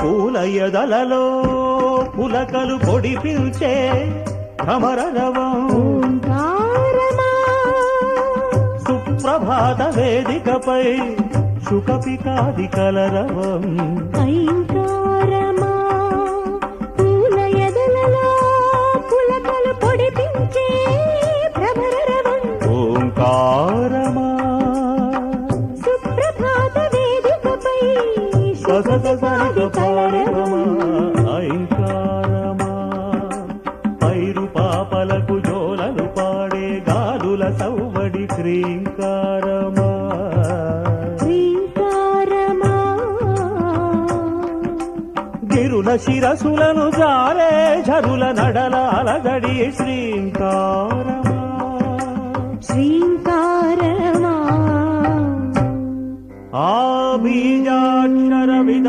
పూల ఎదలలో పులకలు పొడిపించే భ్రమరరవం ఓంకారమా? సుప్రభాత వేదికపై శుకపికాది కలరవం. ఓంకారమా? సుప్రభాత వేదికపై ససససరిగ పాడవమా ఐంకారమా పైరు పాపలకు జోలలు పాడే గాలుల సవ్వడి క్రీంకారమా శ్రీకారమా గిరుల శిరసులను జారే ఝరుల నడల అలగడి శ్రీంకారమా. శ్రీకారమా. ఆ बीजाक्षरविद